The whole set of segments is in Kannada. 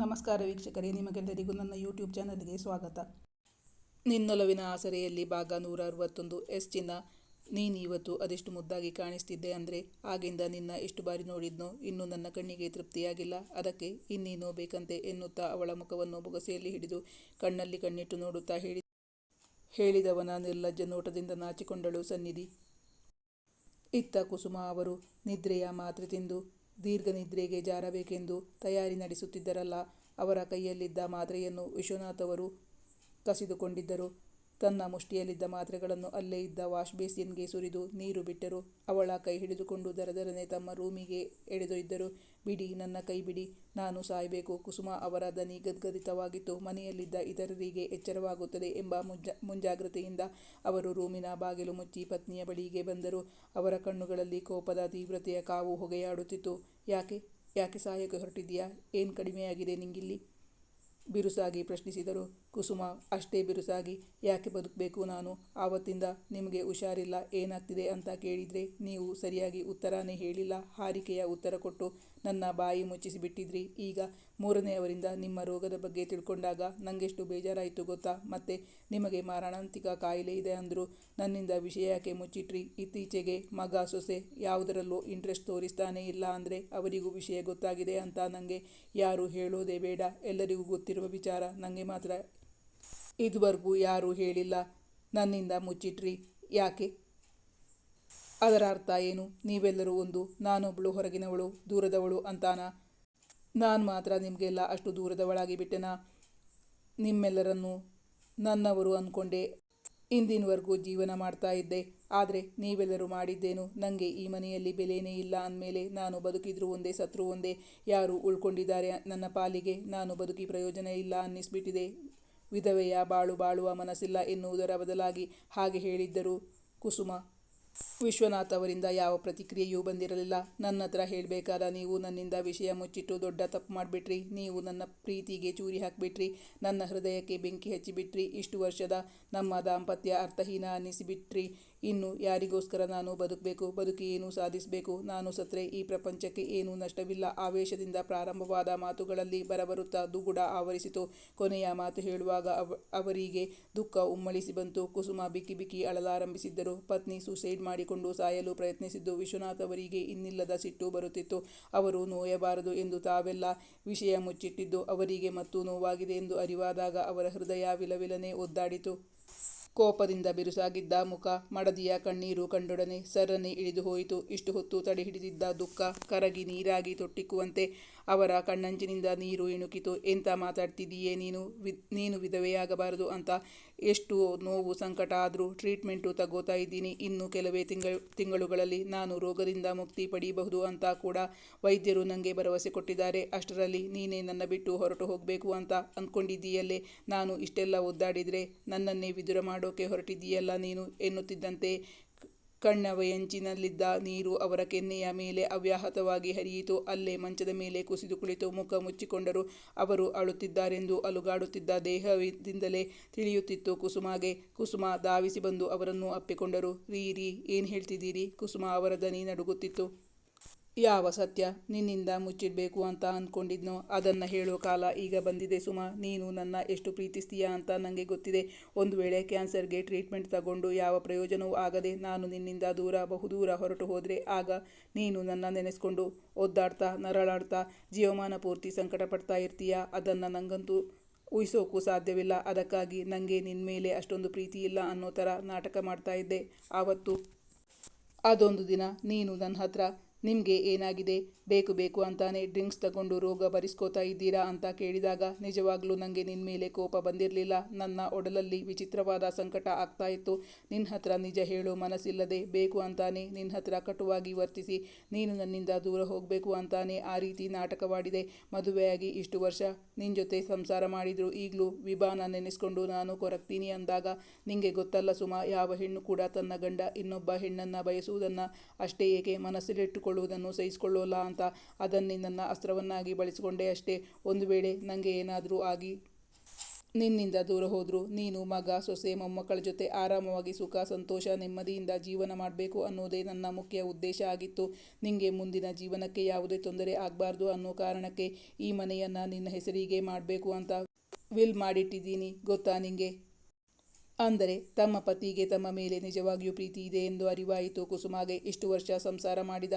ನಮಸ್ಕಾರ ವೀಕ್ಷಕರೇ, ನಿಮಗೆಲ್ಲರಿಗೂ ನನ್ನ ಯೂಟ್ಯೂಬ್ ಚಾನಲ್ಗೆ ಸ್ವಾಗತ. ನಿನ್ನೊಲವಿನ ಆಸರೆಯಲ್ಲಿ ಭಾಗ ನೂರ ಅರವತ್ತೊಂದು ಎಸ್ ಚಿನ್ನ. ನೀನು ಇವತ್ತು ಅದೆಷ್ಟು ಮುದ್ದಾಗಿ ಕಾಣಿಸ್ತಿದ್ದೆ ಅಂದರೆ, ಆಗಿಂದ ನಿನ್ನ ಎಷ್ಟು ಬಾರಿ ನೋಡಿದ್ನೋ, ಇನ್ನೂ ನನ್ನ ಕಣ್ಣಿಗೆ ತೃಪ್ತಿಯಾಗಿಲ್ಲ. ಅದಕ್ಕೆ ಇನ್ನೇನೋ ಬೇಕಂತೆ ಎನ್ನುತ್ತಾ ಅವಳ ಮುಖವನ್ನು ಬೊಗಸೆಯಲ್ಲಿ ಹಿಡಿದು ಕಣ್ಣಲ್ಲಿ ಕಣ್ಣಿಟ್ಟು ನೋಡುತ್ತಾ ಹೇಳಿ ಹೇಳಿದವನ ನಿರ್ಲಜ್ಜ ನೋಟದಿಂದ ನಾಚಿಕೊಂಡಳು ಸನ್ನಿಧಿ. ಇತ್ತ ಕುಸುಮ ಅವರು ನಿದ್ರೆಯ ಮಾತ್ರೆ ತಿಂದು ದೀರ್ಘ ನಿದ್ರೆಗೆ ಜಾರಬೇಕೆಂದು ತಯಾರಿ ನಡೆಸುತ್ತಿದ್ದರಲ್ಲ ಅವರ ಕೈಯಲ್ಲಿದ್ದ ಮಾತ್ರೆಯನ್ನು ವಿಶ್ವನಾಥ್ ಅವರು ಕಸಿದುಕೊಂಡಿದ್ದರು. ತನ್ನ ಮುಷ್ಟಿಯಲ್ಲಿದ್ದ ಮಾತ್ರೆಗಳನ್ನು ಅಲ್ಲೇ ಇದ್ದ ವಾಶ್ ಬೇಸಿನ್ಗೆ ಸುರಿದು ನೀರು ಬಿಟ್ಟರು. ಅವಳ ಕೈ ಹಿಡಿದುಕೊಂಡು ದರದರನೆ ತಮ್ಮ ರೂಮಿಗೆ ಎಳೆದೊಯ್ದರು. ಬಿಡಿ, ನನ್ನ ಕೈ ಬಿಡಿ. ನಾನು ಸಾಯಬೇಕು. ಕುಸುಮ ಅವರ ದನಿ ಗದ್ಗದಿತವಾಗಿತ್ತು. ಮನೆಯಲ್ಲಿದ್ದ ಇತರರಿಗೆ ಎಚ್ಚರವಾಗುತ್ತದೆ ಎಂಬ ಮುಂಜಾ, ಮುಂಜಾಗ್ರತೆಯಿಂದ ಅವರು ರೂಮಿನ ಬಾಗಿಲು ಮುಚ್ಚಿ ಪತ್ನಿಯ ಬಳಿಗೆ ಬಂದರು. ಅವರ ಕಣ್ಣುಗಳಲ್ಲಿ ಕೋಪದ ತೀವ್ರತೆಯ ಕಾವು ಹೊಗೆಯಾಡುತ್ತಿತ್ತು. ಯಾಕೆ? ಯಾಕೆ ಸಾಯಕ್ಕೆ ಹೊರಟಿದೆಯಾ ಏನು ಕಡಿಮೆಯಾಗಿದೆ ನಿಂಗಿಲ್ಲಿ? ಬಿರುಸಾಗಿ ಪ್ರಶ್ನಿಸಿದರು. ಕುಸುಮ ಅಷ್ಟೇ ಬಿರುಸಾಗಿ, ಯಾಕೆ ಬದುಕಬೇಕು ನಾನು? ಆವತ್ತಿಂದ ನಿಮಗೆ ಹುಷಾರಿಲ್ಲ, ಏನಾಗ್ತಿದೆ ಅಂತ ಕೇಳಿದರೆ ನೀವು ಸರಿಯಾಗಿ ಉತ್ತರನೇ ಹೇಳಿಲ್ಲ. ಹಾರಿಕೆಯ ಉತ್ತರ ಕೊಟ್ಟು ನನ್ನ ಬಾಯಿ ಮುಚ್ಚಿಸಿಬಿಟ್ಟಿದ್ರಿ. ಈಗ ಮೂರನೆಯವರಿಂದ ನಿಮ್ಮ ರೋಗದ ಬಗ್ಗೆ ತಿಳ್ಕೊಂಡಾಗ ನನಗೆಷ್ಟು ಬೇಜಾರಾಯಿತು ಗೊತ್ತಾ? ಮತ್ತೆ ನಿಮಗೆ ಮಾರಣಾಂತಿಕ ಕಾಯಿಲೆ ಇದೆ ಅಂದರು ನನ್ನಿಂದ ವಿಷಯ ಯಾಕೆ ಮುಚ್ಚಿಟ್ರಿ? ಇತ್ತೀಚೆಗೆ ಮಗ ಸೊಸೆ ಯಾವುದರಲ್ಲೂ ಇಂಟ್ರೆಸ್ಟ್ ತೋರಿಸ್ತಾನೆ ಇಲ್ಲ ಅಂದರೆ ಅವರಿಗೂ ವಿಷಯ ಗೊತ್ತಾಗಿದೆ ಅಂತ ನನಗೆ ಯಾರು ಹೇಳೋದೇ ಬೇಡ. ಎಲ್ಲರಿಗೂ ಗೊತ್ತಿರುವ ವಿಚಾರ ನನಗೆ ಮಾತ್ರ ಇದುವರೆಗೂ ಯಾರೂ ಹೇಳಿಲ್ಲ. ನನ್ನಿಂದ ಮುಚ್ಚಿಟ್ರಿ. ಯಾಕೆ? ಅದರ ಅರ್ಥ ಏನು? ನೀವೆಲ್ಲರೂ ಒಂದು ನಾನೊಬ್ಬಳು ಹೊರಗಿನವಳು, ದೂರದವಳು ಅಂತಾನ? ನಾನು ಮಾತ್ರ ನಿಮಗೆಲ್ಲ ಅಷ್ಟು ದೂರದವಳಾಗಿ ಬಿಟ್ಟೆನಾ? ನಿಮ್ಮೆಲ್ಲರನ್ನೂ ನನ್ನವರು ಅಂದ್ಕೊಂಡೆ ಇಂದಿನವರೆಗೂ ಜೀವನ ಮಾಡ್ತಾ ಇದ್ದೆ. ಆದರೆ ನೀವೆಲ್ಲರೂ ಮಾಡಿದ್ದೇನು? ನನಗೆ ಈ ಮನೆಯಲ್ಲಿ ಬೆಲೆನೇ ಇಲ್ಲ ಅಂದಮೇಲೆ ನಾನು ಬದುಕಿದ್ರು ಒಂದೇ, ಸತ್ರು ಒಂದೇ. ಯಾರು ಉಳ್ಕೊಂಡಿದ್ದಾರೆ ನನ್ನ ಪಾಲಿಗೆ. ನಾನು ಬದುಕಿ ಪ್ರಯೋಜನ ಇಲ್ಲ ಅನ್ನಿಸ್ಬಿಟ್ಟಿದೆ. ವಿಧವೆಯ ಬಾಳು ಬಾಳುವ ಮನಸ್ಸಿಲ್ಲ ಎನ್ನುವುದರ ಬದಲಾಗಿ ಹಾಗೆ ಹೇಳಿದ್ದರು. ಕುಸುಮ, ವಿಶ್ವನಾಥ್ ಅವರಿಂದ ಯಾವ ಪ್ರತಿಕ್ರಿಯೆಯೂ ಬಂದಿರಲಿಲ್ಲ. ನನ್ನ ಹತ್ರ ಹೇಳಬೇಕಾದ ನೀವು ನನ್ನಿಂದ ವಿಷಯ ಮುಚ್ಚಿಟ್ಟು ದೊಡ್ಡ ತಪ್ಪು ಮಾಡಿಬಿಟ್ರಿ. ನೀವು ನನ್ನ ಪ್ರೀತಿಗೆ ಚೂರಿ ಹಾಕಿಬಿಟ್ರಿ. ನನ್ನ ಹೃದಯಕ್ಕೆ ಬೆಂಕಿ ಹಚ್ಚಿಬಿಟ್ರಿ. ಇಷ್ಟು ವರ್ಷದ ನಮ್ಮ ದಾಂಪತ್ಯ ಅರ್ಥಹೀನ ಅನ್ನಿಸಿಬಿಟ್ರಿ. ಇನ್ನು ಯಾರಿಗೋಸ್ಕರ ನಾನು ಬದುಕಬೇಕು, ಬದುಕಿ ಏನು ಸಾಧಿಸಬೇಕು? ನಾನು ಸತ್ರೆ, ಈ ಪ್ರಪಂಚಕ್ಕೆ ಏನೂ ನಷ್ಟವಿಲ್ಲ. ಆವೇಶದಿಂದ ಪ್ರಾರಂಭವಾದ ಮಾತುಗಳಲ್ಲಿ ಬರಬರುತ್ತಾ ದುಗುಡ ಆವರಿಸಿತು. ಕೊನೆಯ ಮಾತು ಹೇಳುವಾಗ ಅವ, ಅವರಿಗೆ ದುಃಖ ಉಮ್ಮಳಿಸಿ ಬಂತು. ಕುಸುಮ ಬಿಕ್ಕಿ ಬಿಕ್ಕಿ ಅಳಲಾರಂಭಿಸಿದ್ದರು. ಪತ್ನಿ ಸೂಸೈಡ್ ಮಾಡಿಕೊಂಡು ಸಾಯಲು ಪ್ರಯತ್ನಿಸಿದ್ದು ವಿಶ್ವನಾಥ್ ಅವರಿಗೆ ಇನ್ನಿಲ್ಲದ ಸಿಟ್ಟು ಬರುತ್ತಿತ್ತು. ಅವರು ನೋಯಬಾರದು ಎಂದು ತಾವೆಲ್ಲ ವಿಷಯ ಮುಚ್ಚಿಟ್ಟಿದ್ದು ಅವರಿಗೆ ಮತ್ತು ನೋವಾಗಿದೆ ಎಂದು ಅರಿವಾದಾಗ ಅವರ ಹೃದಯ ವಿಲವಿಲನೆ ಒದ್ದಾಡಿತು. ಕೋಪದಿಂದ ಬಿರುಸಾಗಿದ್ದ ಮುಖ, ಮಡದಿಯ ಕಣ್ಣೀರು ಕಂಡೊಡನೆ ಸರ್ರನೆ ಇಳಿದು ಹೋಯಿತು. ಇಷ್ಟು ಹೊತ್ತು ತಡೆಹಿಡಿದಿದ್ದ ದುಃಖ ಕರಗಿ ನೀರಾಗಿ ತೊಟ್ಟಿಕ್ಕುವಂತೆ ಅವರ ಕಣ್ಣಂಚಿನಿಂದ ನೀರು ಇಣುಕಿತು. ಎಂತ ಮಾತಾಡ್ತಿದ್ದೀಯೇ ನೀನು? ನೀನು ವಿಧವೆಯಾಗಬಾರದು ಅಂತ ಎಷ್ಟು ನೋವು ಸಂಕಟ ಆದರೂ ಟ್ರೀಟ್ಮೆಂಟು ತಗೋತಾ ಇದ್ದೀನಿ. ಇನ್ನು ಕೆಲವೇ ತಿಂಗಳು, ತಿಂಗಳುಗಳಲ್ಲಿ ನಾನು ರೋಗದಿಂದ ಮುಕ್ತಿ ಪಡೆಯಬಹುದು ಅಂತ ಕೂಡ ವೈದ್ಯರು ನನಗೆ ಭರವಸೆ ಕೊಟ್ಟಿದ್ದಾರೆ. ಅಷ್ಟರಲ್ಲಿ ನೀನೇ ನನ್ನ ಬಿಟ್ಟು ಹೊರಟು ಹೋಗಬೇಕು ಅಂತ ಅಂದ್ಕೊಂಡಿದ್ದೀಯಲ್ಲೇ ನಾನು ಇಷ್ಟೆಲ್ಲ ಒದ್ದಾಡಿದರೆ ನನ್ನನ್ನೇ ವಿದುರ ಮಾಡೋಕೆ ಹೊರಟಿದ್ದೀಯಲ್ಲ ನೀನು ಎನ್ನುತ್ತಿದ್ದಂತೆ ಕಣ್ಣವಯಂಚಿನಲ್ಲಿದ್ದ ನೀರು ಅವರ ಕೆನ್ನೆಯ ಮೇಲೆ ಅವ್ಯಾಹತವಾಗಿ ಹರಿಯಿತು. ಅಲ್ಲೇ ಮಂಚದ ಮೇಲೆ ಕುಸಿದು ಕುಳಿತು ಮುಖ ಮುಚ್ಚಿಕೊಂಡರು. ಅವರು ಅಳುತ್ತಿದ್ದಾರೆಂದು ಅಲುಗಾಡುತ್ತಿದ್ದ ದೇಹದಿಂದಲೇ ತಿಳಿಯುತ್ತಿತ್ತು ಕುಸುಮಾಗೆ. ಕುಸುಮ ಧಾವಿಸಿ ಬಂದು ಅವರನ್ನು ಅಪ್ಪಿಕೊಂಡರು. ರೀ ರೀ, ಏನು ಹೇಳ್ತಿದ್ದೀರಿ? ಕುಸುಮ ಅವರ ದನಿ ನಡುಗುತ್ತಿತ್ತು. ಯಾವ ಸತ್ಯ ನಿನ್ನಿಂದ ಮುಚ್ಚಿಡಬೇಕು ಅಂತ ಅಂದ್ಕೊಂಡಿದ್ನೋ ಅದನ್ನು ಹೇಳೋ ಕಾಲ ಈಗ ಬಂದಿದೆ ಸುಮ. ನೀನು ನನ್ನ ಎಷ್ಟು ಪ್ರೀತಿಸ್ತೀಯಾ ಅಂತ ನನಗೆ ಗೊತ್ತಿದೆ. ಒಂದು ವೇಳೆ ಕ್ಯಾನ್ಸರ್ಗೆ ಟ್ರೀಟ್ಮೆಂಟ್ ತಗೊಂಡು ಯಾವ ಪ್ರಯೋಜನವೂ ಆಗದೆ ನಾನು ನಿನ್ನಿಂದ ದೂರ, ಬಹುದೂರ ಹೊರಟು ಹೋದರೆ ಆಗ ನೀನು ನನ್ನ ನೆನೆಸ್ಕೊಂಡು ಒದ್ದಾಡ್ತಾ, ನರಳಾಡ್ತಾ, ಜೀವಮಾನ ಪೂರ್ತಿ ಸಂಕಟ ಪಡ್ತಾ ಇರ್ತೀಯ? ಅದನ್ನು ನನಗಂತೂ ಊಹಿಸೋಕ್ಕೂ ಸಾಧ್ಯವಿಲ್ಲ. ಅದಕ್ಕಾಗಿ ನನಗೆ ನಿನ್ನ ಮೇಲೆ ಅಷ್ಟೊಂದು ಪ್ರೀತಿ ಇಲ್ಲ ಅನ್ನೋ ಥರ ನಾಟಕ ಮಾಡ್ತಾ ಇದ್ದೆ. ಆವತ್ತು ಅದೊಂದು ದಿನ ನೀನು ನನ್ನ ಹತ್ರ ನಿಮಗೆ ಏನಾಗಿದೆ? ಬೇಕು ಬೇಕು ಅಂತಾನೆ ಡ್ರಿಂಕ್ಸ್ ತಗೊಂಡು ರೋಗ ಬರಿಸ್ಕೋತಾ ಇದ್ದೀರಾ ಅಂತ ಕೇಳಿದಾಗ ನಿಜವಾಗ್ಲೂ ನನಗೆ ನಿನ್ನ ಮೇಲೆ ಕೋಪ ಬಂದಿರಲಿಲ್ಲ. ನನ್ನ ಒಡಲಲ್ಲಿ ವಿಚಿತ್ರವಾದ ಸಂಕಟ ಆಗ್ತಾ ಇತ್ತು. ನಿನ್ನ ಹತ್ರ ನಿಜ ಹೇಳೋ ಮನಸ್ಸಿಲ್ಲದೆ ಬೇಕು ಅಂತಾನೆ ನಿನ್ನ ಹತ್ರ ಕಟುವಾಗಿ ವರ್ತಿಸಿ, ನೀನು ನನ್ನಿಂದ ದೂರ ಹೋಗಬೇಕು ಅಂತಾನೆ ಆ ರೀತಿ ನಾಟಕವಾಡಿದೆ. ಮದುವೆಯಾಗಿ ಇಷ್ಟು ವರ್ಷ ನಿನ್ನ ಜೊತೆ ಸಂಸಾರ ಮಾಡಿದ್ರು. ಈಗಲೂ ವಿಭಾನ ನೆನೆಸ್ಕೊಂಡು ನಾನು ಕೊರಗ್ತೀನಿ ಅಂದಾಗ ನಿಮಗೆ ಗೊತ್ತಲ್ಲ ಸುಮ, ಯಾವ ಹೆಣ್ಣು ಕೂಡ ತನ್ನ ಗಂಡ ಇನ್ನೊಬ್ಬ ಹೆಣ್ಣನ್ನು ಬಯಸುವುದನ್ನು ಅಷ್ಟೇ ಏಕೆ ಮನಸ್ಸಲ್ಲಿಟ್ಟುಕೊಳ್ಳುವುದನ್ನು ಸಹಿಸಿಕೊಳ್ಳೋಲ್ಲ ಅಂತ ಅದನ್ನೇ ನನ್ನ ಅಸ್ತ್ರವನ್ನಾಗಿ ಬಳಸಿಕೊಂಡೆ ಅಷ್ಟೇ. ಒಂದು ವೇಳೆ ನನಗೆ ಏನಾದರೂ ಆಗಿ ನಿನ್ನಿಂದ ದೂರ ಹೋದ್ರು, ನೀನು ಮಗ, ಸೊಸೆ, ಮೊಮ್ಮಕ್ಕಳ ಜೊತೆ ಆರಾಮವಾಗಿ ಸುಖ, ಸಂತೋಷ, ನೆಮ್ಮದಿಯಿಂದ ಜೀವನ ಮಾಡಬೇಕು ಅನ್ನೋದೇ ನನ್ನ ಮುಖ್ಯ ಉದ್ದೇಶ ಆಗಿತ್ತು. ನಿಂಗೆ ಮುಂದಿನ ಜೀವನಕ್ಕೆ ಯಾವುದೇ ತೊಂದರೆ ಆಗಬಾರ್ದು ಅನ್ನೋ ಕಾರಣಕ್ಕೆ ಈ ಮನೆಯನ್ನು ನಿನ್ನ ಹೆಸರಿಗೆ ಮಾಡಬೇಕು ಅಂತ ವಿಲ್ ಮಾಡಿಟ್ಟಿದ್ದೀನಿ, ಗೊತ್ತಾ ನಿಂಗೆ? ಅಂದರೆ ತಮ್ಮ ಪತಿಗೆ ತಮ್ಮ ಮೇಲೆ ನಿಜವಾಗಿಯೂ ಪ್ರೀತಿ ಇದೆ ಎಂದು ಅರಿವಾಯಿತು ಕುಸುಮಾಗೆ. ಇಷ್ಟು ವರ್ಷ ಸಂಸಾರ ಮಾಡಿದ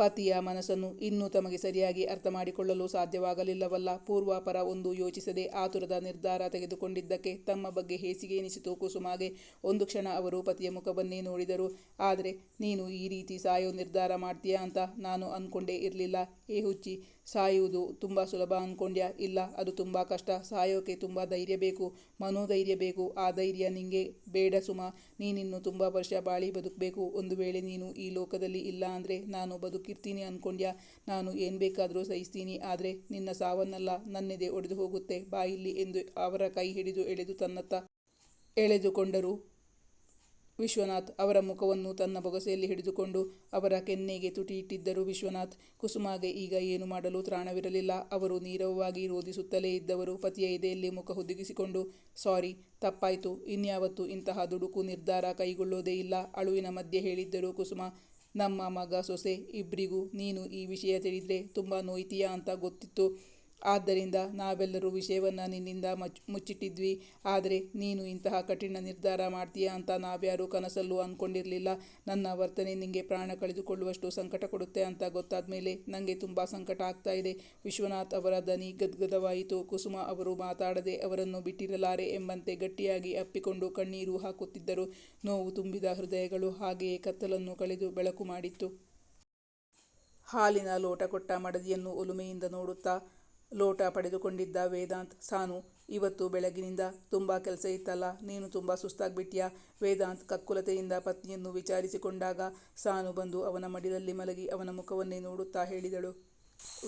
ಪತಿಯ ಮನಸ್ಸನ್ನು ಇನ್ನೂ ತಮಗೆ ಸರಿಯಾಗಿ ಅರ್ಥ ಮಾಡಿಕೊಳ್ಳಲು ಸಾಧ್ಯವಾಗಲಿಲ್ಲವಲ್ಲ. ಪೂರ್ವಾಪರ ಒಂದು ಯೋಚಿಸದೆ ಆತುರದ ನಿರ್ಧಾರ ತೆಗೆದುಕೊಂಡಿದ್ದಕ್ಕೆ ತಮ್ಮ ಬಗ್ಗೆ ಹೇಸಿಗೆ ಎನಿಸಿತು. ಕುಸುಮಾಗೆ ಒಂದು ಕ್ಷಣ ಅವರು ಪತಿಯ ಮುಖವನ್ನೇ ನೋಡಿದರು. ಆದರೆ ನೀನು ಈ ರೀತಿ ಸಾಯೋ ನಿರ್ಧಾರ ಮಾಡ್ತೀಯಾ ಅಂತ ನಾನು ಅಂದ್ಕೊಂಡೇ ಇರಲಿಲ್ಲ. ಏ ಹುಚ್ಚಿ, ಸಾಯುವುದು ತುಂಬ ಸುಲಭ ಅಂದ್ಕೊಂಡ್ಯಾ ಇಲ್ಲ, ಅದು ತುಂಬ ಕಷ್ಟ. ಸಾಯೋಕೆ ತುಂಬ ಧೈರ್ಯ ಬೇಕು, ಮನೋಧೈರ್ಯ ಬೇಕು. ಆ ಧೈರ್ಯ ನಿಂಗೆ ಬೇಡ ಸುಮ. ನೀನಿನ್ನು ತುಂಬ ವರ್ಷ ಬಾಳಿ ಬದುಕಬೇಕು. ಒಂದು ವೇಳೆ ನೀನು ಈ ಲೋಕದಲ್ಲಿ ಇಲ್ಲ ಅಂದರೆ ನಾನು ಬದುಕಿರ್ತೀನಿ ಅಂದ್ಕೊಂಡ್ಯಾ ನಾನು ಏನು ಬೇಕಾದರೂ ಸಹಿಸ್ತೀನಿ, ಆದರೆ ನಿನ್ನ ಸಾವನ್ನಲ್ಲ, ನನ್ನೆದೆ ಒಡೆದು ಹೋಗುತ್ತೆ ಬಾಯಿಲ್ಲಿ ಎಂದು ಅವರ ಕೈ ಹಿಡಿದು ಎಳೆದು ತನ್ನತ್ತ ಎಳೆದುಕೊಂಡರು. ವಿಶ್ವನಾಥ್ ಅವರ ಮುಖವನ್ನು ತನ್ನ ಬೊಗಸೆಯಲ್ಲಿ ಹಿಡಿದುಕೊಂಡು ಅವರ ಕೆನ್ನೆಗೆ ತುಟಿ ಇಟ್ಟಿದ್ದರು ವಿಶ್ವನಾಥ್. ಕುಸುಮಾಗೆ ಈಗ ಏನು ಮಾಡಲು ತ್ರಾಣವಿರಲಿಲ್ಲ. ಅವರು ನೀರವವಾಗಿ ರೋಧಿಸುತ್ತಲೇ ಇದ್ದವರು. ಪತಿಯ ಎದೆಯಲ್ಲಿ ಮುಖ ಹುದುಗಿಸಿಕೊಂಡು, ಸಾರಿ, ತಪ್ಪಾಯಿತು. ಇನ್ಯಾವತ್ತು ಇಂತಹ ದುಡುಕು ನಿರ್ಧಾರ ಕೈಗೊಳ್ಳೋದೇ ಇಲ್ಲ, ಅಳುವಿನ ಮಧ್ಯೆ ಹೇಳಿದ್ದರು ಕುಸುಮ. ನಮ್ಮ ಮಗ ಸೊಸೆ ಇಬ್ಬರಿಗೂ ನೀನು ಈ ವಿಷಯ ತಿಳಿದ್ರೆ ತುಂಬ ನೋಯ್ತೀಯಾ ಅಂತ ಗೊತ್ತಿತ್ತು. ಆದ್ದರಿಂದ ನಾವೆಲ್ಲರೂ ವಿಷಯವನ್ನು ನಿನ್ನಿಂದ ಮಚ್, ಮುಚ್ಚಿಟ್ಟಿದ್ವಿ. ಆದರೆ ನೀನು ಇಂತಹ ಕಠಿಣ ನಿರ್ಧಾರ ಮಾಡ್ತೀಯಾ ಅಂತ ನಾವ್ಯಾರೂ ಕನಸಲ್ಲೂ ಅಂದ್ಕೊಂಡಿರಲಿಲ್ಲ ನನ್ನ ವರ್ತನೆ ನಿಮಗೆ ಪ್ರಾಣ ಕಳೆದುಕೊಳ್ಳುವಷ್ಟು ಸಂಕಟ ಕೊಡುತ್ತೆ ಅಂತ ಗೊತ್ತಾದ ಮೇಲೆ ನನಗೆ ತುಂಬ ಸಂಕಟ ಆಗ್ತಾ ಇದೆ. ವಿಶ್ವನಾಥ್ ಅವರ ದನಿ ಗದ್ಗದವಾಯಿತು. ಕುಸುಮ ಅವರು ಮಾತಾಡದೆ ಅವರನ್ನು ಬಿಟ್ಟಿರಲಾರೆ ಎಂಬಂತೆ ಗಟ್ಟಿಯಾಗಿ ಅಪ್ಪಿಕೊಂಡು ಕಣ್ಣೀರು ಹಾಕುತ್ತಿದ್ದರು. ನೋವು ತುಂಬಿದ ಹೃದಯಗಳು ಹಾಗೆಯೇ ಕತ್ತಲನ್ನು ಕಳೆದು ಬೆಳಕು ಮಾಡಿತ್ತು. ಹಾಲಿನ ಲೋಟ ಕೊಟ್ಟ ಮಡದಿಯನ್ನು ಒಲುಮೆಯಿಂದ ನೋಡುತ್ತಾ ಲೋಟ ಪಡೆದುಕೊಂಡಿದ್ದ ವೇದಾಂತ್, ಸಾನು, ಇವತ್ತು ಬೆಳಗಿನಿಂದ ತುಂಬ ಕೆಲಸ ಇತ್ತಲ್ಲ, ನೀನು ತುಂಬ ಸುಸ್ತಾಗ್ಬಿಟ್ಯಾ? ವೇದಾಂತ್ ಕಕ್ಕುಲತೆಯಿಂದ ಪತ್ನಿಯನ್ನು ವಿಚಾರಿಸಿಕೊಂಡಾಗ ಸಾನು ಬಂದು ಅವನ ಮಡಿಲಲ್ಲಿ ಮಲಗಿ ಅವನ ಮುಖವನ್ನೇ ನೋಡುತ್ತಾ ಹೇಳಿದಳು.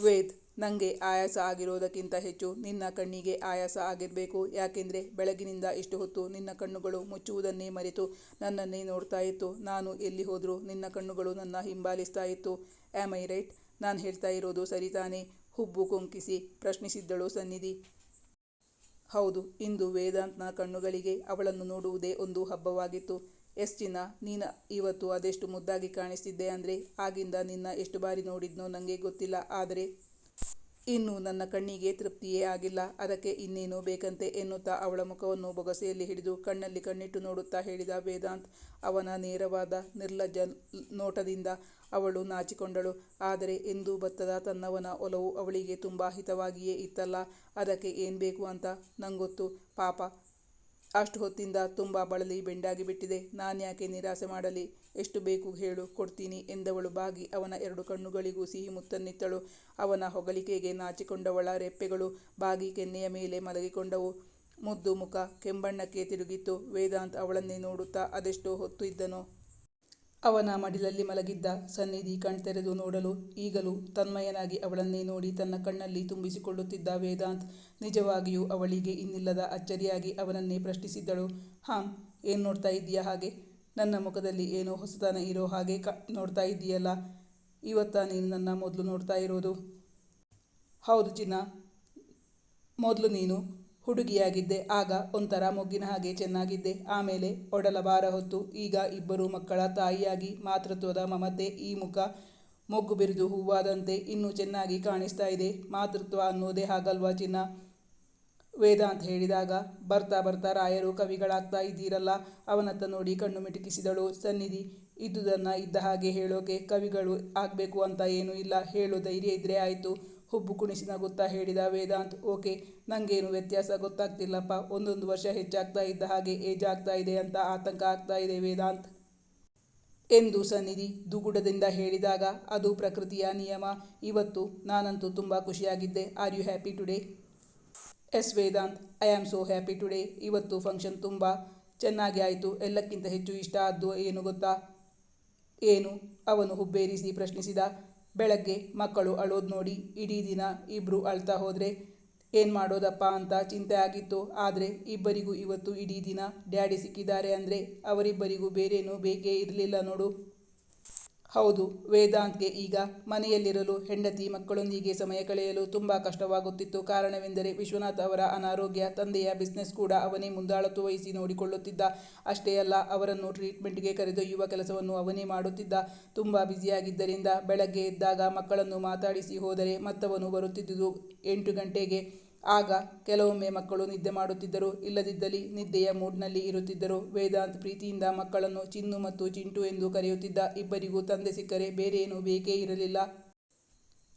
ವೇದ್ ನನಗೆ ಆಯಾಸ ಆಗಿರೋದಕ್ಕಿಂತ ಹೆಚ್ಚು ನಿನ್ನ ಕಣ್ಣಿಗೆ ಆಯಾಸ ಆಗಿರಬೇಕು. ಯಾಕೆಂದರೆ ಬೆಳಗಿನಿಂದ ಇಷ್ಟು ಹೊತ್ತು ನಿನ್ನ ಕಣ್ಣುಗಳು ಮುಚ್ಚುವುದನ್ನೇ ಮರೆತು ನನ್ನನ್ನೇ ನೋಡ್ತಾ ಇತ್ತು. ನಾನು ಎಲ್ಲಿ ಹೋದರೂ ನಿನ್ನ ಕಣ್ಣುಗಳು ನನ್ನ ಹಿಂಬಾಲಿಸ್ತಾ ಇತ್ತು. Am I right? ನಾನು ಹೇಳ್ತಾ ಇರೋದು ಸರಿ ತಾನೇ ಹುಬ್ಬು ಕೊಂಕಿಸಿ ಪ್ರಶ್ನಿಸಿದ್ದಳು ಸನ್ನಿಧಿ. ಹೌದು, ಇಂದು ವೇದಾಂತ್ನ ಕಣ್ಣುಗಳಿಗೆ ಅವಳನ್ನು ನೋಡುವುದೇ ಒಂದು ಹಬ್ಬವಾಗಿತ್ತು. ಚಿನ್ನ, ನೀನು ಇವತ್ತು ಅದೆಷ್ಟು ಮುದ್ದಾಗಿ ಕಾಣಿಸ್ತಿದ್ದೆ ಅಂದರೆ, ಆಗಿಂದ ನಿನ್ನ ಎಷ್ಟು ಬಾರಿ ನೋಡಿದ್ನೋ ನನಗೆ ಗೊತ್ತಿಲ್ಲ, ಆದರೆ ಇನ್ನು ನನ್ನ ಕಣ್ಣಿಗೆ ತೃಪ್ತಿಯೇ ಆಗಿಲ್ಲ. ಅದಕ್ಕೆ ಇನ್ನೇನು ಬೇಕಂತೆ ಎನ್ನುತ್ತಾ ಅವಳ ಮುಖವನ್ನು ಬೊಗಸೆಯಲ್ಲಿ ಹಿಡಿದು ಕಣ್ಣಲ್ಲಿ ಕಣ್ಣಿಟ್ಟು ನೋಡುತ್ತಾ ಹೇಳಿದ ವೇದಾಂತ್, ಅವನ ನೇರವಾದ ನಿರ್ಲಜ್ಜ ನೋಟದಿಂದ ಅವಳು ನಾಚಿಕೊಂಡಳು. ಆದರೆ ಎಂದೂ ಬತ್ತದ ತನ್ನವನ ಒಲವು ಅವಳಿಗೆ ತುಂಬ ಹಿತವಾಗಿಯೇ ಇತ್ತಲ್ಲ. ಅದಕ್ಕೆ ಏನು ಬೇಕು ಅಂತ ನಂಗೊತ್ತು. ಪಾಪ ಅಷ್ಟು ಹೊತ್ತಿಂದ ತುಂಬ ಬಳಲಿ ಬೆಂಡಾಗಿ ಬಿಟ್ಟಿದೆ. ನಾನ್ಯಾಕೆ ನಿರಾಸೆ ಮಾಡಲಿ? ಎಷ್ಟು ಬೇಕು ಹೇಳು, ಕೊಡ್ತೀನಿ ಎಂದವಳು ಬಾಗಿ ಅವನ ಎರಡು ಕಣ್ಣುಗಳಿಗೂ ಸಿಹಿ ಮುತ್ತನ್ನಿತ್ತಳು. ಅವನ ಹೊಗಳಿಕೆಗೆ ನಾಚಿಕೊಂಡವಳ ರೆಪ್ಪೆಗಳು ಬಾಗಿ ಕೆನ್ನೆಯ ಮೇಲೆ ಮಲಗಿಕೊಂಡವು. ಮುದ್ದು ಮುಖ ಕೆಂಬಣ್ಣಕ್ಕೆ ತಿರುಗಿತ್ತು. ವೇದಾಂತ್ ಅವಳನ್ನೇ ನೋಡುತ್ತಾ ಅದೆಷ್ಟೋ ಹೊತ್ತು ಇದ್ದನೋ. ಅವನ ಮಡಿಲಲ್ಲಿ ಮಲಗಿದ್ದ ಸನ್ನಿಧಿ ಕಣ್ತೆರೆದು ನೋಡಲು ಈಗಲೂ ತನ್ಮಯನಾಗಿ ಅವಳನ್ನೇ ನೋಡಿ ತನ್ನ ಕಣ್ಣಲ್ಲಿ ತುಂಬಿಸಿಕೊಳ್ಳುತ್ತಿದ್ದ ವೇದಾಂತ್ ನಿಜವಾಗಿಯೂ ಅವಳಿಗೆ ಇನ್ನಿಲ್ಲದ ಅಚ್ಚರಿಯಾಗಿ ಅವನನ್ನೇ ಪ್ರಶ್ನಿಸಿದ್ದಳು. ಹಾಂ, ಏನು ನೋಡ್ತಾ ಇದ್ದೀಯಾ ಹಾಗೆ? ನನ್ನ ಮುಖದಲ್ಲಿ ಏನೋ ಹೊಸತನ ಇರೋ ಹಾಗೆ ಕ ನೋಡ್ತಾ ಇದ್ದೀಯಲ್ಲ. ಇವತ್ತ ನೀನು ನನ್ನ ಮೊದಲು ನೋಡ್ತಾ ಇರೋದು. ಹೌದು ಚಿನ್ನ, ಮೊದಲು ನೀನು. ಹುಡುಗಿಯಾಗಿದ್ದೆ. ಆಗ ಒಂಥರ ಮೊಗ್ಗಿನ ಹಾಗೆ ಚೆನ್ನಾಗಿದ್ದೆ. ಆಮೇಲೆ ಒಡಲ ಭಾರ ಹೊತ್ತು ಈಗ ಇಬ್ಬರು ಮಕ್ಕಳ ತಾಯಿಯಾಗಿ ಮಾತೃತ್ವದ ಮಮತೆ ಈ ಮುಖ ಮೊಗ್ಗು ಬಿರಿದು ಹೂವಾದಂತೆ ಇನ್ನೂ ಚೆನ್ನಾಗಿ ಕಾಣಿಸ್ತಾ ಇದೆ. ಮಾತೃತ್ವ ಅನ್ನೋದೇ ಹಾಗಲ್ವಾ ಚಿನ್ನ? ವೇದಾಂತ್ ಹೇಳಿದಾಗ ಬರ್ತಾ ಬರ್ತಾ ರಾಯರು ಕವಿಗಳಾಗ್ತಾ ಇದ್ದೀರಲ್ಲ, ಅವನತ್ತ ನೋಡಿ ಕಣ್ಣು ಮಿಟುಕಿಸಿದಳು. ಸನ್ನಿಧಿ, ಇದ್ದುದನ್ನು ಇದ್ದ ಹಾಗೆ ಹೇಳೋಕೆ ಕವಿಗಳು ಆಗಬೇಕು ಅಂತ ಏನೂ ಇಲ್ಲ. ಹೇಳೋ ಧೈರ್ಯ ಇದ್ದರೆ ಆಯಿತು. ಹುಬ್ಬು ಕುಣಿಸಿ ನಗುತ್ತಾ ಹೇಳಿದ ವೇದಾಂತ್, ಓಕೆ ನನಗೇನು ವ್ಯತ್ಯಾಸ ಗೊತ್ತಾಗ್ತಿಲ್ಲಪ್ಪ. ಒಂದೊಂದು ವರ್ಷ ಹೆಚ್ಚಾಗ್ತಾ ಇದ್ದ ಹಾಗೆ ಏಜ್ ಆಗ್ತಾ ಇದೆ ಅಂತ ಆತಂಕ ಆಗ್ತಾ ಇದೆ ವೇದಾಂತ್. ಎಂದು ಸನ್ನಿಧಿ ದುಗುಡದಿಂದ ಹೇಳಿದಾಗ, ಅದು ಪ್ರಕೃತಿಯ ನಿಯಮ. ಇವತ್ತು ನಾನಂತೂ ತುಂಬ ಖುಷಿಯಾಗಿದ್ದೆ. Are you happy today? Yes Vedant, I am so happy today. ಇವತ್ತು ಫಂಕ್ಷನ್ ತುಂಬ ಚೆನ್ನಾಗಿ ಆಯಿತು. ಎಲ್ಲಕ್ಕಿಂತ ಹೆಚ್ಚು ಇಷ್ಟ ಆದ್ದು ಏನು ಗೊತ್ತಾ? ಏನು? ಅವನು ಹುಬ್ಬೇರಿಸಿ ಪ್ರಶ್ನಿಸಿದ. ಬೆಳಗ್ಗೆ ಮಕ್ಕಳು ಅಳೋದು ನೋಡಿ ಇಡೀ ದಿನ ಇಬ್ಬರು ಅಳ್ತಾ ಹೋದರೆ, ಏನು ಮಾಡೋದಪ್ಪ ಅಂತ ಚಿಂತೆ ಆಗಿತ್ತು. ಆದರೆ ಇಬ್ಬರಿಗೂ ಇವತ್ತು ಇಡೀ ದಿನ ಡ್ಯಾಡಿ ಸಿಕ್ಕಿದ್ದಾರೆ ಅಂದರೆ ಅವರಿಬ್ಬರಿಗೂ ಬೇರೇನೂ ಬೇಕೇ ಇರಲಿಲ್ಲ ನೋಡು. ಹೌದು, ವೇದಾಂತ್ಗೆ ಈಗ ಮನೆಯಲ್ಲಿರಲು ಹೆಂಡತಿ ಮಕ್ಕಳೊಂದಿಗೆ ಸಮಯ ಕಳೆಯಲು ತುಂಬ ಕಷ್ಟವಾಗುತ್ತಿತ್ತು. ಕಾರಣವೆಂದರೆ ವಿಶ್ವನಾಥ್ ಅವರ ಅನಾರೋಗ್ಯ, ತಂದೆಯ ಬಿಸ್ನೆಸ್ ಕೂಡ ಅವನೇ ಮುಂದಾಳತ್ತು ವಹಿಸಿ ನೋಡಿಕೊಳ್ಳುತ್ತಿದ್ದ. ಅಷ್ಟೇ ಅಲ್ಲ, ಅವರನ್ನು ಟ್ರೀಟ್ಮೆಂಟ್ಗೆ ಕರೆದೊಯ್ಯುವ ಕೆಲಸವನ್ನು ಅವನೇ ಮಾಡುತ್ತಿದ್ದ. ತುಂಬ ಬ್ಯುಸಿಯಾಗಿದ್ದರಿಂದ ಬೆಳಗ್ಗೆ ಎದ್ದಾಗ ಮಕ್ಕಳನ್ನು ಮಾತಾಡಿಸಿ ಹೋದರೆ ಮತ್ತವನು ಬರುತ್ತಿದ್ದುದು ಎಂಟು ಗಂಟೆಗೆ. ಆಗ ಕೆಲವೊಮ್ಮೆ ಮಕ್ಕಳು ನಿದ್ದೆ ಮಾಡುತ್ತಿದ್ದರು ಇಲ್ಲದಿದ್ದಲ್ಲಿ ನಿದ್ದೆಯ ಮೂಡ್ನಲ್ಲಿ ಇರುತ್ತಿದ್ದರು. ವೇದಾಂತ್ ಪ್ರೀತಿಯಿಂದ ಮಕ್ಕಳನ್ನು ಚಿನ್ನು ಮತ್ತು ಚಿಂಟು ಎಂದು ಕರೆಯುತ್ತಿದ್ದ ಇಬ್ಬರಿಗೂ ತಂದೆ ಸಿಕ್ಕರೆ ಬೇರೇನೂ ಬೇಕೇ ಇರಲಿಲ್ಲ.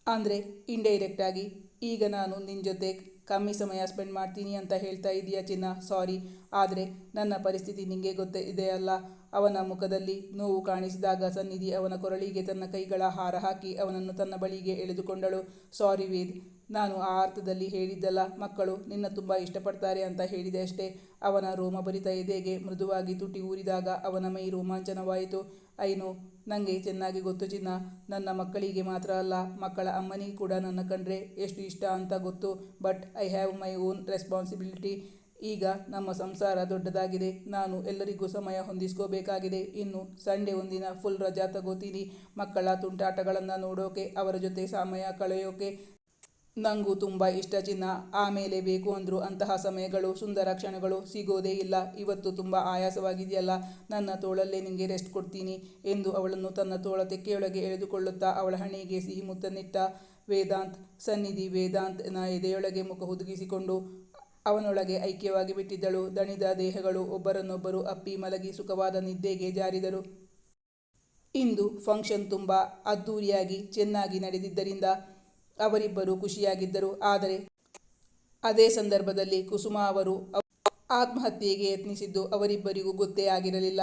ಅಂದರೆ ಇಂಡೈರೆಕ್ಟ್ ಆಗಿ, ಈಗ ನಾನು ನಿನ್ನ ಜೊತೆ ಕಮ್ಮಿ ಸಮಯ ಸ್ಪೆಂಡ್ ಮಾಡ್ತೀನಿ ಅಂತ ಹೇಳ್ತಾ ಇದೆಯಾ ಚಿನ್ನ? ಸಾರಿ ಆದರೆ ನನ್ನ ಪರಿಸ್ಥಿತಿ ನಿಮಗೆ ಗೊತ್ತೇ ಇದೆಯಲ್ಲ. ಅವನ ಮುಖದಲ್ಲಿ ನೋವು ಕಾಣಿಸಿದಾಗ ಸನ್ನಿಧಿ ಅವನ ಕೊರಳಿಗೆ ತನ್ನ ಕೈಗಳ ಹಾರ ಹಾಕಿ ಅವನನ್ನು ತನ್ನ ಬಳಿಗೆ ಎಳೆದುಕೊಂಡಳು. ಸಾರಿ ವೇದ್, ನಾನು ಆ ಅರ್ಥದಲ್ಲಿ ಹೇಳಿದ್ದಲ್ಲ. ಮಕ್ಕಳು ನಿನ್ನ ತುಂಬ ಇಷ್ಟಪಡ್ತಾರೆ ಅಂತ ಹೇಳಿದೆ ಅಷ್ಟೇ. ಅವನ ರೋಮಭರಿತ ಎದೆಗೆ ಮೃದುವಾಗಿ ತುಟಿ ಊರಿದಾಗ ಅವನ ಮೈ ರೋಮಾಂಚನವಾಯಿತು. ಐನು ನನಗೆ ಚೆನ್ನಾಗಿ ಗೊತ್ತು ಚಿನ್ನ. ನನ್ನ ಮಕ್ಕಳಿಗೆ ಮಾತ್ರ ಅಲ್ಲ, ಮಕ್ಕಳ ಅಮ್ಮನಿಗೆ ಕೂಡ ನನ್ನ ಕಂಡ್ರೆ ಎಷ್ಟು ಇಷ್ಟ ಅಂತ ಗೊತ್ತು. But, I have my own responsibility. ಈಗ ನಮ್ಮ ಸಂಸಾರ ದೊಡ್ಡದಾಗಿದೆ. ನಾನು ಎಲ್ಲರಿಗೂ ಸಮಯ ಹೊಂದಿಸ್ಕೋಬೇಕಾಗಿದೆ. ಇನ್ನು ಸಂಡೆ ಒಂದಿನ ಫುಲ್ ರಜಾ ತಗೋತೀನಿ. ಮಕ್ಕಳ ತುಂಟಾಟಗಳನ್ನು ನೋಡೋಕೆ, ಅವರ ಜೊತೆ ಸಮಯ ಕಳೆಯೋಕೆ. ನನಗೂ ತುಂಬ ಇಷ್ಟ ಚಿನ್ನ. ಆಮೇಲೆ ಬೇಕು ಅಂದರು ಅಂತಹ ಸಮಯಗಳು, ಸುಂದರ ಕ್ಷಣಗಳು ಸಿಗೋದೇ ಇಲ್ಲ. ಇವತ್ತು ತುಂಬ ಆಯಾಸವಾಗಿದೆಯಲ್ಲ. ನನ್ನ ತೋಳಲ್ಲೇ ನಿಮಗೆ ರೆಸ್ಟ್ ಕೊಡ್ತೀನಿ ಎಂದು ಅವಳನ್ನು ತನ್ನ ತೋಳ ತೆಕ್ಕೆಯೊಳಗೆ ಎಳೆದುಕೊಳ್ಳುತ್ತಾ ಅವಳ ಹಣೆಗೆ ಸಿಹಿ ಮುತ್ತನಿಟ್ಟ ವೇದಾಂತ್, ಸನ್ನಿಧಿ ವೇದಾಂತ್ನ ಎದೆಯೊಳಗೆ ಮುಖ ಹುದುಗಿಸಿಕೊಂಡು ಅವನೊಳಗೆ ಐಕ್ಯವಾಗಿ ಬಿಟ್ಟಿದ್ದಳು. ದಣಿದ ದೇಹಗಳು ಒಬ್ಬರನ್ನೊಬ್ಬರು ಅಪ್ಪಿ ಮಲಗಿ ಸುಖವಾದ ನಿದ್ದೆಗೆ ಜಾರಿದರು. ಇಂದು ಫಂಕ್ಷನ್ ತುಂಬ ಅದ್ದೂರಿಯಾಗಿ ಚೆನ್ನಾಗಿ ನಡೆದಿದ್ದರಿಂದ ಅವರಿಬ್ಬರು ಖುಷಿಯಾಗಿದ್ದರು. ಆದರೆ ಅದೇ ಸಂದರ್ಭದಲ್ಲಿ ಕುಸುಮ ಅವರು ಆತ್ಮಹತ್ಯೆಗೆ ಯತ್ನಿಸಿದ್ದು ಅವರಿಬ್ಬರಿಗೂ ಗೊತ್ತೇ ಆಗಿರಲಿಲ್ಲ.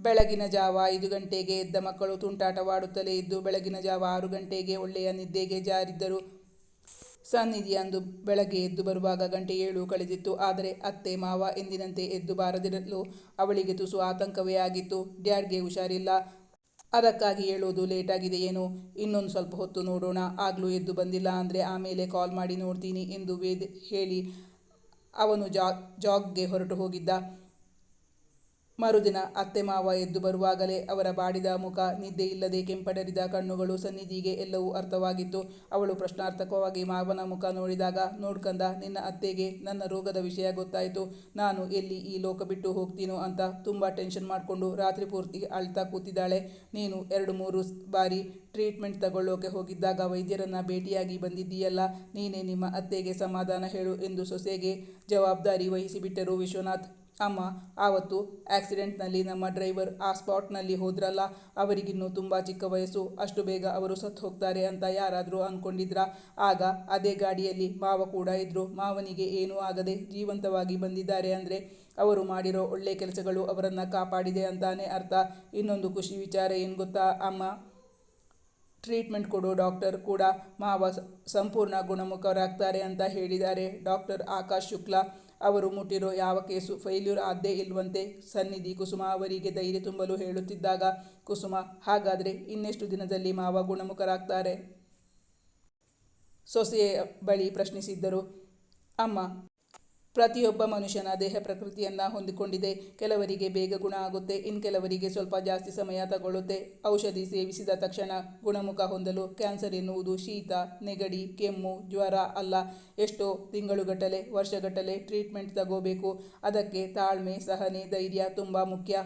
ಬೆಳಗಿನ ಜಾವ ಐದು ಗಂಟೆಗೆ ಎದ್ದ ಮಕ್ಕಳು ತುಂಟಾಟವಾಡುತ್ತಲೇ ಇದ್ದು, ಬೆಳಗಿನ ಜಾವ ಆರು ಗಂಟೆಗೆ ಒಳ್ಳೆಯ ನಿದ್ದೆಗೆ ಜಾರಿದ್ದರು. ಸನ್ನಿಧಿ ಅಂದು ಬೆಳಗ್ಗೆ ಎದ್ದು ಬರುವಾಗ ಗಂಟೆ ಏಳು ಕಳೆದಿತ್ತು. ಆದರೆ ಅತ್ತೆ, ಮಾವ ಎಂದಿನಂತೆ ಎದ್ದು ಬಾರದಿರಲು ಅವಳಿಗೆ ತುಸು ಆತಂಕವೇ ಆಗಿತ್ತು. ಡ್ಯಾಡ್ಗೆ ಹುಷಾರಿಲ್ಲ. ಅದಕ್ಕಾಗಿ ಹೇಳೋದು ಲೇಟಾಗಿದೆ ಏನೋ. ಇನ್ನೊಂದು ಸ್ವಲ್ಪ ಹೊತ್ತು ನೋಡೋಣ. ಆಗಲೂ ಎದ್ದು ಬಂದಿಲ್ಲ ಅಂದರೆ ಆಮೇಲೆ ಕಾಲ್ ಮಾಡಿ ನೋಡ್ತೀನಿ ಎಂದು ವೇದ್ ಹೇಳಿ ಅವನು ಜಾಗ್ ಜಾಗ್ಗೆ ಹೊರಟು ಹೋಗಿದ್ದ. ಮರುದಿನ ಅತ್ತೆ ಮಾವ ಎದ್ದು ಬರುವಾಗಲೇ ಅವರ ಬಾಡಿದ ಮುಖ ನಿದ್ದೆಯಿಲ್ಲದೆ ಕೆಂಪಡರಿದ ಕಣ್ಣುಗಳು ಸನ್ನಿಧಿಗೆ ಎಲ್ಲವೂ ಅರ್ಥವಾಗಿತ್ತು. ಅವಳು ಪ್ರಶ್ನಾರ್ಥಕವಾಗಿ ಮಾವನ ಮುಖ ನೋಡಿದಾಗ ನೋಡ್ಕಂದ ನಿನ್ನ ಅತ್ತೆಗೆ ನನ್ನ ರೋಗದ ವಿಷಯ ಗೊತ್ತಾಯಿತು. ನಾನು ಎಲ್ಲಿ ಈ ಲೋಕ ಬಿಟ್ಟು ಹೋಗ್ತೀನೋ ಅಂತ ತುಂಬ ಟೆನ್ಷನ್ ಮಾಡಿಕೊಂಡು ರಾತ್ರಿ ಪೂರ್ತಿ ಅಳ್ತಾ ಕೂತಿದ್ದಾಳೆ. ನೀನು ಎರಡು ಮೂರು ಬಾರಿ ಟ್ರೀಟ್ಮೆಂಟ್ ತಗೊಳ್ಳೋಕೆ ಹೋಗಿದ್ದಾಗ ವೈದ್ಯರನ್ನು ಭೇಟಿಯಾಗಿ ಬಂದಿದ್ದೀಯಲ್ಲ. ನೀನೇ ನಿಮ್ಮ ಅತ್ತೆಗೆ ಸಮಾಧಾನ ಹೇಳು ಎಂದು ಸೊಸೆಗೆ ಜವಾಬ್ದಾರಿ ವಹಿಸಿಬಿಟ್ಟರು ವಿಶ್ವನಾಥ್. ಅಮ್ಮ, ಆವತ್ತು ಆಕ್ಸಿಡೆಂಟ್ನಲ್ಲಿ ನಮ್ಮ ಡ್ರೈವರ್ ಆ ಸ್ಪಾಟ್ನಲ್ಲಿ ಹೋದ್ರಲ್ಲ, ಅವರಿಗಿನ್ನೂ ತುಂಬ ಚಿಕ್ಕ ವಯಸ್ಸು, ಅಷ್ಟು ಬೇಗ ಅವರು ಸತ್ತು ಹೋಗ್ತಾರೆ ಅಂತ ಯಾರಾದರೂ ಅಂದ್ಕೊಂಡಿದ್ರ ಆಗ ಅದೇ ಗಾಡಿಯಲ್ಲಿ ಮಾವ ಕೂಡ ಇದ್ದರು ಮಾವನಿಗೆ ಏನೂ ಆಗದೆ ಜೀವಂತವಾಗಿ ಬಂದಿದ್ದಾರೆ ಅಂದರೆ ಅವರು ಮಾಡಿರೋ ಒಳ್ಳೆ ಕೆಲಸಗಳು ಅವರನ್ನು ಕಾಪಾಡಿದೆ ಅಂತಾನೆ ಅರ್ಥ. ಇನ್ನೊಂದು ಖುಷಿ ವಿಚಾರ ಏನು ಗೊತ್ತಾ ಅಮ್ಮ? ಟ್ರೀಟ್ಮೆಂಟ್ ಕೊಡೋ ಡಾಕ್ಟರ್ ಕೂಡ ಮಾವ ಸಂಪೂರ್ಣ ಗುಣಮುಖರಾಗ್ತಾರೆ ಅಂತ ಹೇಳಿದ್ದಾರೆ. ಡಾಕ್ಟರ್ ಆಕಾಶ್ ಶುಕ್ಲಾ ಅವರು ಮುಟ್ಟಿರೋ ಯಾವ ಕೇಸು ಫೈಲ್ಯೂರ್ ಆದ್ದೇ ಇಲ್ವಂತೆ? ಸನ್ನಿಧಿ ಕುಸುಮ ಅವರಿಗೆ ಧೈರ್ಯ ತುಂಬಲು ಹೇಳುತ್ತಿದ್ದಾಗ, ಕುಸುಮ, ಹಾಗಾದರೆ ಇನ್ನೆಷ್ಟು ದಿನದಲ್ಲಿ ಮಾವ ಗುಣಮುಖರಾಗ್ತಾರೆ? ಸೊಸೆಯ ಬಳಿ ಪ್ರಶ್ನಿಸಿದ್ದರು. ಅಮ್ಮ ಪ್ರತಿಯೊಬ್ಬ ಮನುಷ್ಯನ ದೇಹ ಪ್ರಕೃತಿಯನ್ನು ಹೊಂದಿಕೊಂಡಿದೆ. ಕೆಲವರಿಗೆ ಬೇಗ ಗುಣ ಆಗುತ್ತೆ ಇನ್ನು ಕೆಲವರಿಗೆ ಸ್ವಲ್ಪ ಜಾಸ್ತಿ ಸಮಯ ತಗೊಳ್ಳುತ್ತೆ. ಔಷಧಿ ಸೇವಿಸಿದ ತಕ್ಷಣ ಗುಣಮುಖ ಹೊಂದಲು ಕ್ಯಾನ್ಸರ್ ಎನ್ನುವುದು ಶೀತ, ನೆಗಡಿ, ಕೆಮ್ಮು, ಜ್ವರ ಅಲ್ಲ. ಎಷ್ಟೋ ತಿಂಗಳುಗಟ್ಟಲೆ, ವರ್ಷಗಟ್ಟಲೆ ಟ್ರೀಟ್ಮೆಂಟ್ ತಗೋಬೇಕು. ಅದಕ್ಕೆ ತಾಳ್ಮೆ, ಸಹನೆ, ಧೈರ್ಯ ತುಂಬ ಮುಖ್ಯ.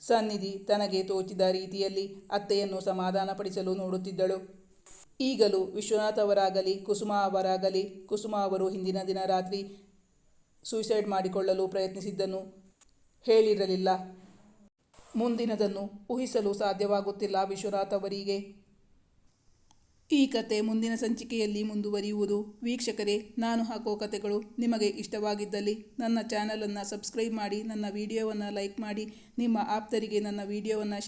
ಸನ್ನಿಧಿ ತನಗೆ ತೋಚಿದ ರೀತಿಯಲ್ಲಿ ಅತ್ತೆಯನ್ನು ಸಮಾಧಾನಪಡಿಸಲು ನೋಡುತ್ತಿದ್ದಳು. ಈಗಲೂ ವಿಶ್ವನಾಥ್ ಅವರಾಗಲಿ, ಕುಸುಮ ಅವರಾಗಲಿ, ಕುಸುಮ ಅವರು ಹಿಂದಿನ ದಿನ ರಾತ್ರಿ ಸೂಸೈಡ್ ಮಾಡಿಕೊಳ್ಳಲು ಪ್ರಯತ್ನಿಸಿದ್ದನ್ನು ಹೇಳಿರಲಿಲ್ಲ. ಮುಂದಿನದನ್ನು ಊಹಿಸಲು ಸಾಧ್ಯವಾಗುತ್ತಿಲ್ಲ ವಿಶ್ವನಾಥ್ ಅವರಿಗೆ. ಈ ಕತೆ ಮುಂದಿನ ಸಂಚಿಕೆಯಲ್ಲಿ ಮುಂದುವರಿಯುವುದು. ವೀಕ್ಷಕರೇ, ನಾನು ಹಾಕೋ ಕತೆಗಳು ನಿಮಗೆ ಇಷ್ಟವಾಗಿದ್ದಲ್ಲಿ ನನ್ನ ಚಾನಲನ್ನು ಸಬ್ಸ್ಕ್ರೈಬ್ ಮಾಡಿ, ನನ್ನ ವಿಡಿಯೋವನ್ನು ಲೈಕ್ ಮಾಡಿ, ನಿಮ್ಮ ಆಪ್ತರಿಗೆ ನನ್ನ ವಿಡಿಯೋವನ್ನು ಶೇರ್